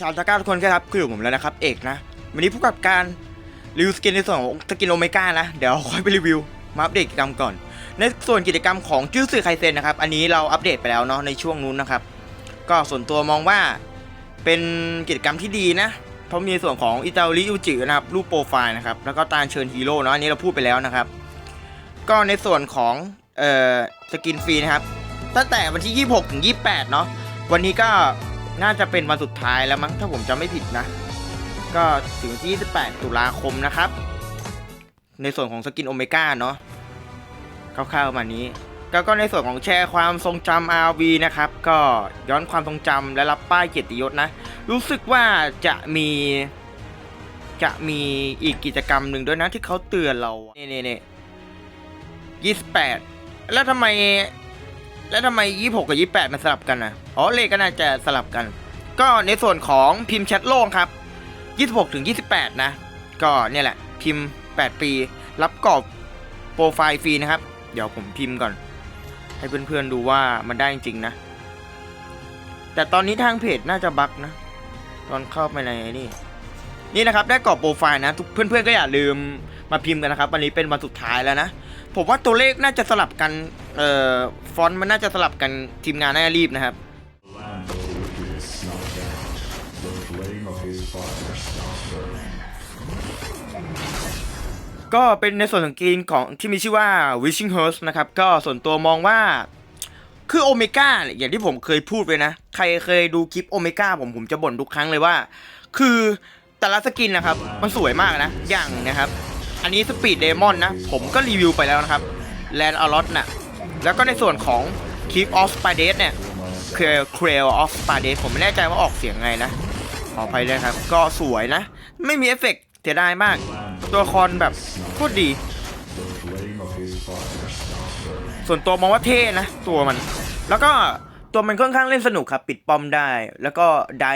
ชาวตะกร้าทุกคนครับคืออยู่ผมแล้วนะครับเอกนะ วันนี้ผู้กับการรีวิวสกินในส่วนของสกินโอเมก้านะ เดี๋ยวค่อยไปรีวิว มาอัปเดตกิจกรรมก่อน ในส่วนกิจกรรมของจื้อสื่อไคเซนนะครับ อันนี้เราอัปเดตไปแล้วเนาะในช่วงนู้นนะครับ ก็ส่วนตัวมองว่าเป็นกิจกรรมที่ดีนะ เพราะมีส่วนของอิตาลียูจินะครับรูปโปรไฟล์นะครับ แล้วก็ตาเชิญฮีโร่เนาะอันนี้เราพูดไปแล้วนะครับ ก็ในส่วนของเอ่อสกินฟรีนะครับ ตั้งแต่วันที่ 26ถึง28 เนาะวันนี้ก็ น่าจะเป็นวันสุดท้ายแล้วมั้งถ้าผมจำไม่ผิดนะ ก็ถึงวันที่ 28 ตุลาคมนะครับ ในส่วนของสกินโอเมก้าเนาะคร่าวๆประมาณนี้ก็ก็ในส่วนของแชร์ความทรงจำ RV นะครับ ก็ย้อนความทรงจำและรับป้ายเกียรติยศนะ รู้สึกว่าจะมี จะมีอีกกิจกรรมหนึ่งด้วยนะที่เขาเตือนเรา นี่นี่นี่ยี่สิบแปดแล้วทำไม แล้วทำไมยี่หกกับยี่แปดมันสลับกันนะอ๋อเลขก็น่าจะสลับกัน ก็ในส่วนของพิมพ์แชทโล่งครับยี่สิบหกถึงยี่สิบแปดนะ ก็เนี่ยแหละ พิมพ์แปดปี รับกรอบโปรไฟล์ฟรีนะครับ เดี๋ยวผมพิมพ์ก่อน ให้เพื่อนๆดูว่ามันได้จริงๆนะ แต่ตอนนี้ทางเพจน่าจะบั๊กนะ ตอนเข้าไปในนี่นี่นะครับได้กรอบโปรไฟล์นะทุกเพื่อนๆก็อย่าลืมมาพิมพ์กันนะครับ วันนี้เป็นวันสุดท้ายแล้วนะ ผมว่าตัวเลขน่าจะสลับกัน เอ่อ ฟอนต์มันน่าจะสลับกันทีมงานน่าจะรีบนะครับ ก็เป็นในส่วนของกรีนของที่มีชื่อว่า Wishing Hearst นะครับ ก็ส่วนตัวมองว่าคือโอเมก้าเนี่ยอย่างที่ผมเคยพูดไปนะ ใครเคยดูคลิปโอเมก้าผมผมจะบ่นทุกครั้งเลยว่า คือแต่ละสกินนะครับ มันสวยมากนะ อย่างนะครับ อันนี้สปีดเดมอนนะ ผมก็รีวิวไปแล้วนะครับแลนด์อลอตน่ะ แล้วก็ในส่วนของ Keep of s p a d e s เนี่ย c r a c r a l of s p a d e s ผมไม่แน่ใจว่าออกเสียงไงนะ ขออภัยด้วยครับ ก็สวยนะ ไม่มีเอฟเฟกต์เสียดายมาก ตัวละครแบบโคตรดี ส่วนตัวมองว่าเท่นะ ตัวมัน แล้วก็ตัวมันค่อนข้างเล่นสนุกครับ ปิดป้อมได้ แล้วก็ได้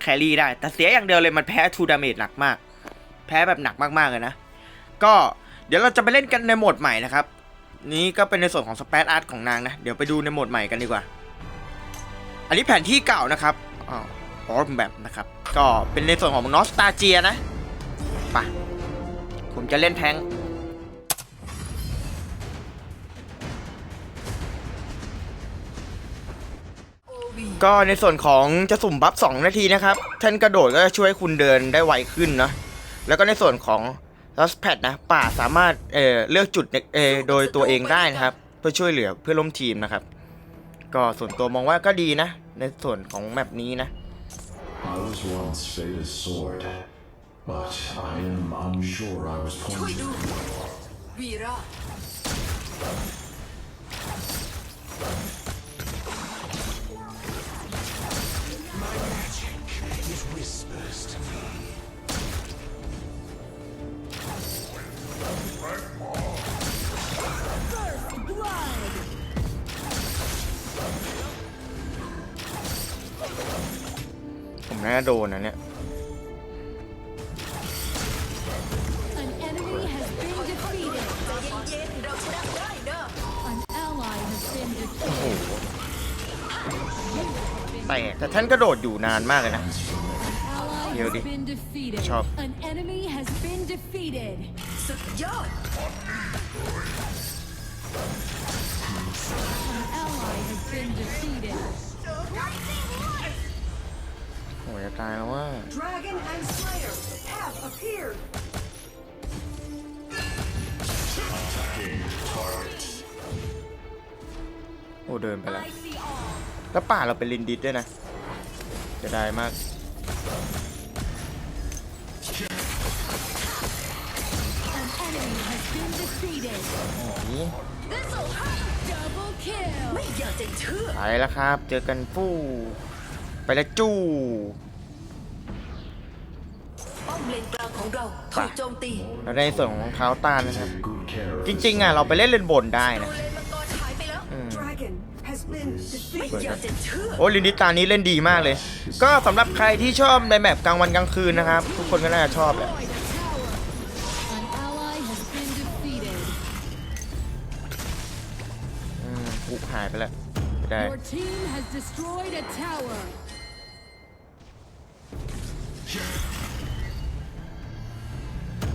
แครี่ได้ แต่เสียอย่างเดียวเลยมันแพ้ทูดาเมจหนักมาก แพ้แบบหนักมากๆเลยนะ ก็เดี๋ยวเราจะไปเล่นกันในโหมดใหม่นะครับ นี้ก็เป็นในส่วนของสเปซอาร์ตของนางนะ เดี๋ยวไปดูในโหมดใหม่กันดีกว่า อันนี้แผนที่เก่านะครับอ๋อออแบบนะครับ ก็เป็นในส่วนของนอสตาเจียนะไปะผมจะเล่นแทงก็ในส่วนของจะสุ่มบัฟ2นาทีนะครับท่นกระโดดก็จะช่วยคุณเดินได้ไวขึ้นเนะแล้วก็ในส่วนของ ลัสแพดนะป่าสามารถเอ่อเลือกจุดเอ่อโดยตัวเองได้นะครับ เพื่อช่วยเหลือเพื่อนร่วมทีมนะครับ ก็ส่วนตัวมองว่าก็ดีนะ ในส่วนของแมปนี้นะ I was once Seda's sword, but I am unsure I was ช่วยดู pointed. วีระ น่าจะโดนนะเนี่ย An enemy has been defeated. เย็นๆเราชนะได้เนอะ An ally has been โอ้โห defeated. แต่แต่ท่านกระโดดอยู่นานมากเลยนะ Ally Nhiều has đi. been defeated. Chọc. An enemy has been defeated. สุดยอด An ally has been defeated. โอ้ยจะ ตายแล้วว่า Dragon and Slayer have appeared โอ้เดินไปแล้วแล้วป่าเราเป็นลินดิสด้วยนะจะได้มาก An enemy has been defeated. นี่ Double kill. ไม่อยากจะเชื่อ ไปแล้วครับ เจอกันฟู่ไปแล้วจู้ป้อ มเลนกลางของเราถูกโจมตีแล้วในส่วนของรองเท้าต้านนะครับ Take good care of จ this ริงๆอะเราไปเล่นเลนบนได้ดูนะเลนมังกรหายไปแล้วอืม Dragon has been defeated ไม่อยากจะเชื่อโอ้ลินดิสตานี้เล่นดีมากเลย ก็สำหรับใครที่ชอบในแมปกลางวันกลางคืนนะครับ ทุกคนก็น่าจะชอบแหละ An ally has been defeated. อืมปุ๊บหายไปแล้วไม่ได้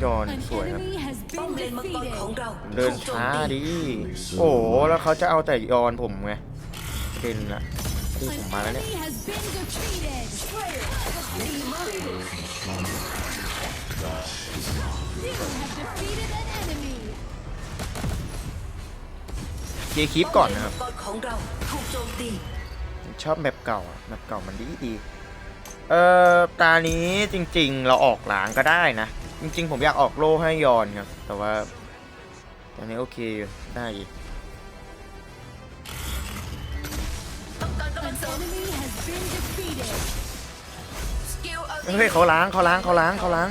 ยอน An สวยครับ enemy has ป้อม been เลนมังกรของ defeated. เราเดินถูกโจมช้าตีดิ โอ้โหแล้วเขาจะเอาแต่ยอนผมไงเป็นละที่ผม An มาแล้วเนี่ย enemy has been defeated. You have defeated an enemy. เคลียร์คลิปก่อนนะครับ ป้อมเลนมังกรของเราถูกโจมตีชอบแบบเก่าอะแบบเก่ามันดีดี เอ่อ ตานี้จริงๆ เราออกหลางก็ได้นะ จริงๆ ผมอยากออกโล่ให้ยอนครับ แต่ว่าตอนนี้โอเคอยู่ได้อีกเฮ้ยเขาล้างเขาล้างเขาล้างเขาล้าง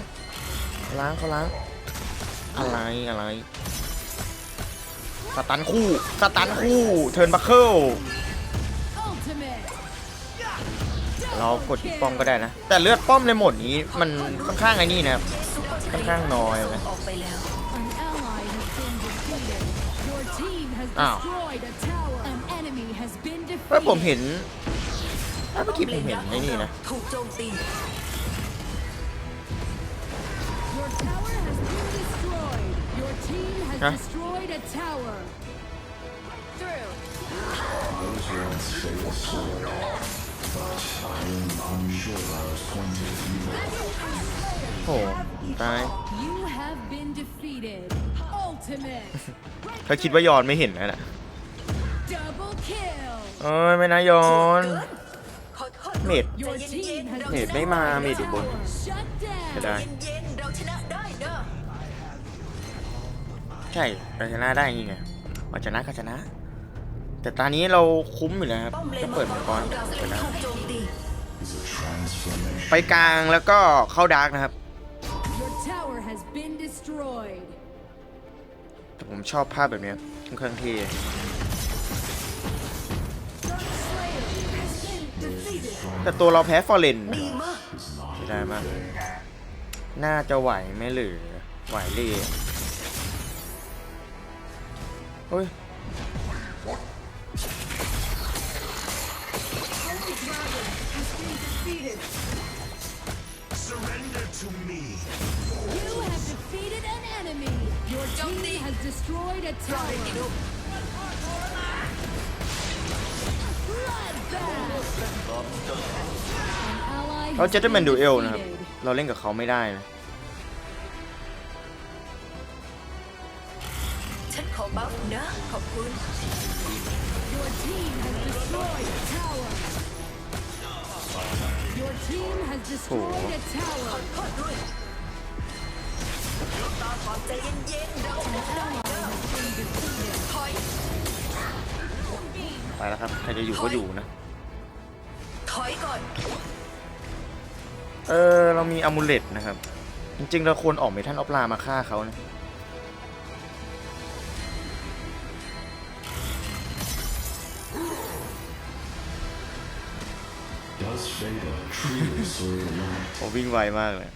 เขาล้างเขาล้าง อะไรอะไรสตันคู่สตันคู่เทิร์นบัคเคิลเรากดป้อมก็ได้นะ แต่เลือดป้อมในโหมดนี้มันค่อนข้างไอ้นี่นะครับ ค่อนข้างน้อยนะออกไปแล้ว An ally has been defeated. Your team has Ow. destroyed a tower. An enemy has been เฮ้ยผม defeated. เห็นเอ้ยเมื่อกี้ผมเห็นไอ้นี่นะ ถูกโจมตี Your tower has been destroyed. Your team has Huh? destroyed a tower. Those once faded sword, but I am unsure I was pointed at you. โอ้ตาย You have been defeated. Ultimate. เขาคิดว่ายอนไม่เห็นแล้วนะ Double kill. เอ้ยไม่นะยอน ขอโทษเม็ด Your team has เมดไม่มาเมดอยู่บน shut ไม่ down. ได้ เย็นๆเราชนะได้เนอะใช่เราชนะได้ยังไงเราชนะก็ชนะ แต่ตอนนี้เราคุ้มอยู่แล้วครับป้อมเลนจะมัเปิดงกมัรงขกองรเราชนะถูกโจมตี Is a transformation. ไปกลางแล้วก็เข้าดาร์กนะครับ ผมชอบภาพแบบเนี้ยค่อนข้างเท่แต่ตัวเราแพ้ฟอร์เรนดีมาก Is not ได้มาก น่าจะไหวไหมหรือ ไหวเลยเฮ้ย You have defeated an enemy. Your team has destroyed a tower. Bloodbath. An ally เขา has เจตแมน been ดูเอลนะครับ defeated. เราเล่นกับเขาไม่ได้นะ ฉันขอบัฟนะ ขอบคุณ Your team has destroyed a tower. Your team has destroyed a tower. ตาความใจเย็นๆเราชนะ An ally has been defeated. ถอย ไปแล้วครับ ใครจะอยู่ก็อยู่นะ ถอยก่อน เออ เรามีอามูเลตนะครับ จริงๆ เราควรออกเมทัลออฟลามาฆ่าเขานะ Does Fada truly serve the light? ผมวิ่งไวมากเลย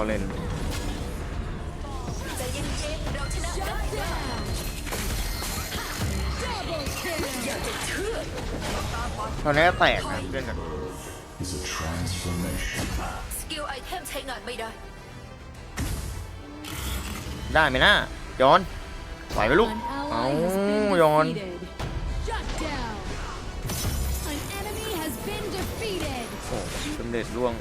ะเชื่อตอนนี้แตกนะเพื่อนกัน Is a transformation. สกิลไอเทมใช้งานไม่ได้ ได้ไหมนะย้อนไหวไหมลูก An เอ้า ally has been ย้อน defeated. Shut down. An enemy has been defeated. โอ้สำเร็จล่วง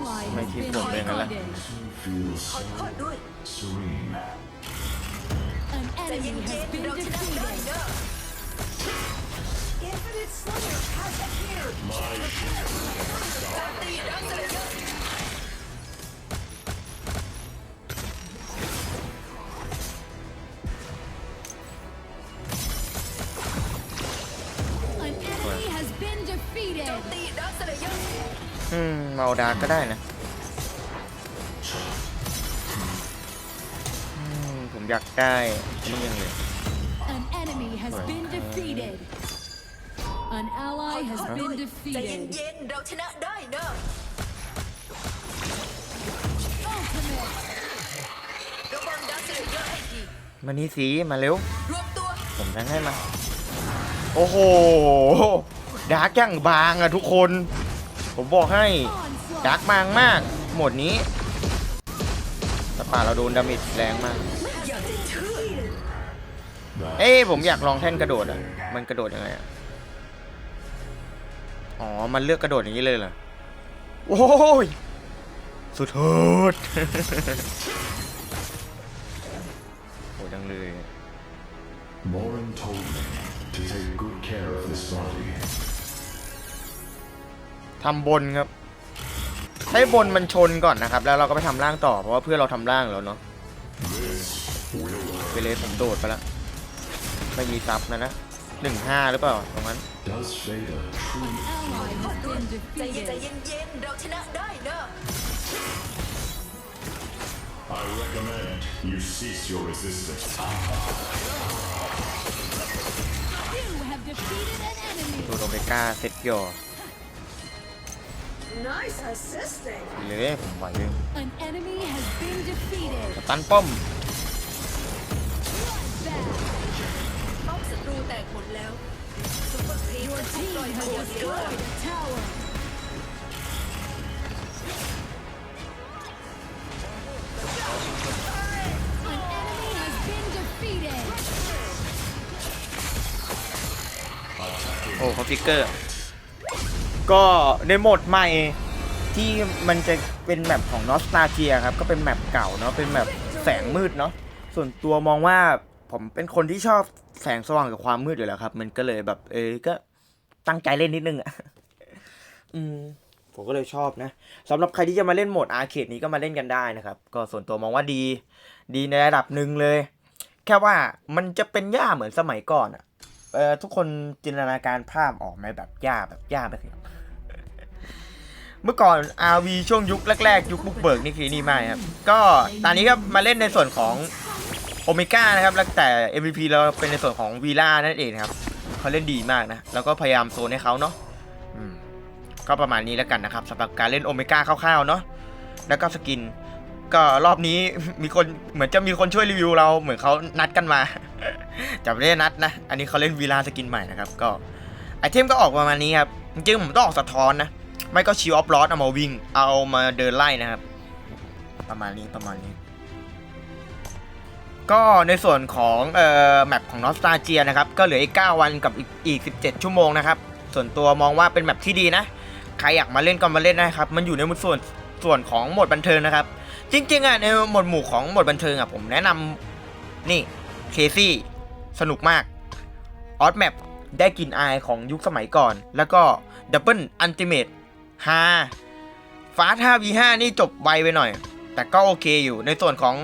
An ally Mấy has chiếc been quần đen này là- defeated. Feels ขอโทษด้วย serene. An ใจเย็ enemy has นๆ been เราชนะได้ defeated. เนะ Infinite Slayer has appeared! My shield. มมาเอาดาร์กก็ได้นะอืมผมอยากได้นี่ยังเลย An enemy has Right. been defeated. An ally has ขอโทษ been ด้วยใจ defeated. เย็นๆเราชนะได้เนอะ Ultimate. ultimate. ระวังดักเซเลเยอร์ให้ดีมานี่สิมาเร็ว รวมตัวผมทั้งให้มา โอ้โห ดาร์กย่างบางอะทุกคน ผมบอกให้ Onslaught. ดาร์กบางมากหมดนี้สป่าเราโดนดาเมจแรงมาก เอ้ยผมอยากลองแท่นกระโดดอะมันกระโดดยังไงอะอ๋อ มันเลือกกระโดดอย่างนี้เลยเหรอ โอ้ย สุดโหดโหดจังเลย Morin told me to take good care of this body. ทำบนครับ ให้บนมันชนก่อนนะครับ แล้วเราก็ไปทำล่างต่อเพราะว่าเพื่อนเราทำล่างแล้วเนาะไปเลยผมโดดไปแล้วไม่มีซับนะนะหนึ่งห้าหรือเปล่าตรงนั้น Does Vader truly Ally has been ใจเย็นใจ defeated. เย็นๆเราชนะได้เนอะ I recommend you cease your resistance. You have defeated an enemy. โดนโอเมก้าเซ็ตหย่อ Nice assisting. ไปเลยผมไหวเลย An enemy has been defeated. ตันป้อม Back. ป้อมศัตรูแตกหมดแล้วซุปเปอร์ครีม Your จะ team ปล่อย has ตัวเสือ destroyed a tower. An enemy has been defeated. โอ้เขาฟิกเกอร์ ก็ในโหมดใหม่ที่มันจะเป็นแมปของนอสตาเจียครับ ก็เป็นแมปเก่าเนาะเป็นแมปแสงมืดเนาะส่วนตัวมองว่าผมเป็นคนที่ชอบแสงสว่างกับความมืดอยู่แล้วครับ มันก็เลยแบบ เออก็ตั้งใจเล่นนิดนึงอะอืมผมก็เลยชอบนะสำหรับใครที่จะมาเล่นโหมดอาร์เคดนี้ก็มาเล่นกันได้นะครับ ก็ส่วนตัวมองว่าดี ดีในระดับหนึ่งเลย แค่ว่ามันจะเป็นย่าเหมือนสมัยก่อนอะเอ่อทุกคนจินตนาการภาพออกไหมแบบย่าแบบย่าแบบ เมื่อก่อน RV ช่วงยุคแรกๆ ยุคบุกเบิกนี่คือนี่มากครับ ก็ตอนนี้ก็มาเล่นในส่วนของโอเมก้านะครับแล้วแต่ MVP เราเป็นในส่วนของวีล่านั่นเองครับเขาเล่นดีมากนะ แล้วก็พยายามโซนให้เขาเนาะก็ประมาณนี้แล้วกันนะครับสำหรับการเล่นโอเมก้าคร่าวๆเนาะแล้วก็สกิน ก็รอบนี้มีคนเหมือนจะมีคนช่วยรีวิวเราเหมือนเขานัดกันมาจะไม่ได้นัดนะ อันนี้เขาเล่นวีลาสกินใหม่นะครับ ก็ไอเทมก็ออกประมาณนี้ครับจริงๆผมต้องออกสะท้อนนะ ไม่ก็ชิวออฟลอสเอามาวิ่ง เอามาเดินไล่นะครับ ประมาณนี้ประมาณนี้ ก็ในส่วนของเอ่อแมปของนอสตาเจียนะครับ ก็เหลืออีก 9 วันกับอีกอีก17 ชั่วโมงนะครับ ส่วนตัวมองว่าเป็นแมปที่ดีนะ ใครอยากมาเล่นก็มาเล่นได้ครับ มันอยู่ในมวดส่วนส่วนของหมดบันเทิงนะครับ จริงๆอะในหมวดหมู่ของหมดบันเทิงอะผมแนะนำนี่เคซี่สนุกมากออสแมปได้กลินอายของยุคสมัยก่อน แล้วก็ดับเบิลอันติเมต ฮาฟาท่า V5 นี่จบไวไปหน่อย แต่ก็โอเคอยู่ในส่วนของ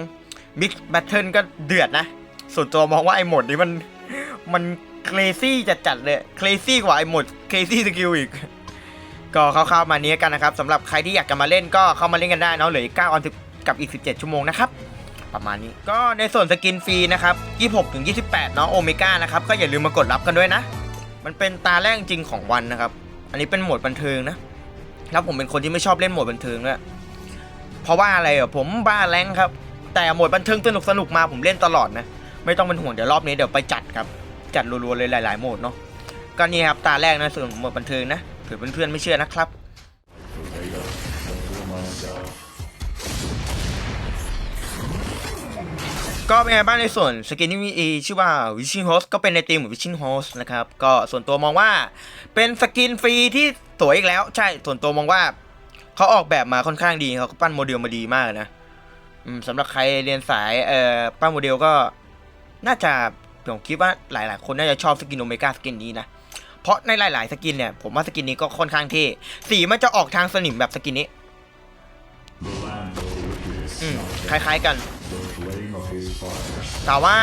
มิกแบทเทิลก็เดือดนะ ส่วนตัวมองว่าไอ้หมดนี้มันมันเคลซี่จัดๆเลยเคลซี่กว่าไอ้หมดเคลซี่สกิลอีก ก็คร่าวๆมานี้กันนะครับสำหรับใครที่อยากจะมาเล่นก็เข้ามาเล่นกันได้เนาะเหลืออีก9วันกับอีก 17 ชั่วโมงนะครับประมาณนี้ก็ในส่วนสกินฟรีนะครับ 26ถึง28 เนาะโอเมก้านะครับ ก็อย่าลืมมากดรับกันด้วยนะ มันเป็นตาแรกจริงของวันนะครับ อันนี้เป็นโหมดบันเทิงนะ แล้วผมเป็นคนที่ไม่ชอบเล่นโหมดบันเทิงอะเพราะว่าอะไรอะผมบ้าแรงครับ แต่โหมดบันเทิงสนุกสนุกมาผมเล่นตลอดนะ ไม่ต้องเป็นห่วงเดี๋ยวรอบนี้เดี๋ยวไปจัดครับ จัดรัวๆเลยหลาย ๆ โหมดเนาะ ก็นี่ครับตาแรกนะส่วนของโหมดบันเทิงนะเผื่อเพื่อนๆไม่เชื่อนะครับ ก็เป็นไงบ้างในส่วนสกินที่มีชื่อว่า Wishing Host ก็เป็นในทีมของ Wishing Host นะครับ ก็ส่วนตัวมองว่าเป็นสกินฟรีที่สวยอีกแล้ว ใช่ส่วนตัวมองว่าเขาออกแบบมาค่อนข้างดีเขาปั้นโมเดลมาดีมากนะสำหรับใครเรียนสายเอ่อปั้นโมเดลก็น่าจะผมคิดว่าหลาย ๆ คนน่าจะชอบสกินโอเมก้าสกินนี้นะเพราะในหลาย ๆ สกินเนี่ยผมว่าสกินนี้ก็ค่อนข้างเท่สีมันจะออกทางสนิมแบบสกินนี้คล้าย ๆ กัน แต่ว่า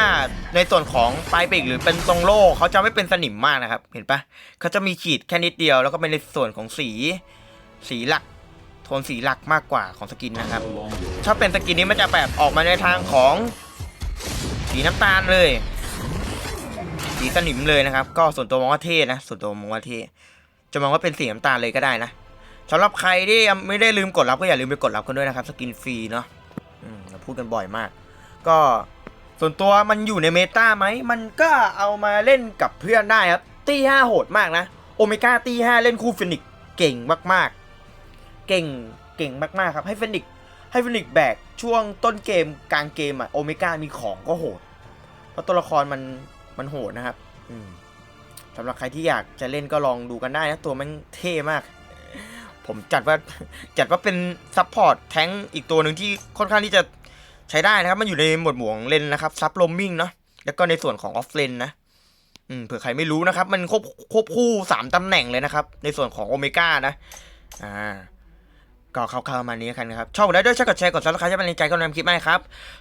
ในส่วนของปลายปีกหรือเป็นตรงโล่เขาจะไม่เป็นสนิมมากนะครับ เห็นปะเขาจะมีขีดแค่นิดเดียว แล้วก็เป็นในส่วนของสีสีหลัก โทนสีหลักมากกว่าของสกินนะครับ No longer ถ้าเป็นสกินนี้มันจะแบบออกมาในทางของสีน้ำตาลเลย สีสนิมเลยนะครับ ก็ส่วนตัวมองว่าเท่นะ ส่วนตัวมองว่าเท่จะมองว่าเป็นสีน้ำตาลเลยก็ได้นะสำหรับใครที่ไม่ได้ลืมกดรับก็อย่าลืมไปกดรับกันด้วยนะครับ สกินฟรีเนาะพูดกันบ่อยมาก ก็ส่วนตัวมันอยู่ในเมตาไหม มันก็เอามาเล่นกับเพื่อนได้ครับ ตีห้าโหดมากนะ โอเมก้าตีห้าเล่นคู่ฟินิกเก่งมากๆ เก่งเก่งมากๆครับ ให้ฟินิกให้ฟินิกแบกช่วงต้นเกมกลางเกมอะโอเมก้ามีของก็โหด เพราะตัวละครมันมันโหดนะครับ อืมสำหรับใครที่อยากจะเล่นก็ลองดูกันได้นะ ตัวมันเท่มาก ผมจัดว่าจัดว่าเป็นซัพพอร์ตแท้งอีกตัวหนึ่งที่ค่อนข้างที่จะ ใช้ได้นะครับ มันอยู่ในหมวดหมู่ของเลนนะครับซับลมมิ่งเนาะแล้วก็ในส่วนของออฟเลนนะอืมเผื่อใครไม่รู้นะครับ มันควบควบคู่สามตำแหน่งเลยนะครับ ในส่วนของโอเมก้านะ อ่า ก็เข้าวๆมานี้กันครับ ชอบแล้วด้วยช่วยกดแชร์กดซับสไครต์จะเป็นใจก็นำคลิปมาครับ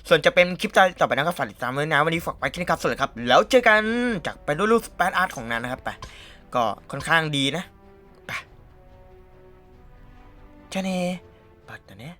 ส่วนจะเป็นคลิปต่อไปนั้นก็ฝากติดตามไว้นะ วันนี้ฝากไปที่นี่ครับสวัสดีครับ แล้วเจอกันจากไปด้วยรูปสเปซอาร์ตของนานนะครับไปก็ค่อนข้างดีนะไปเจ้าเน่ปัดตัวเนี้ย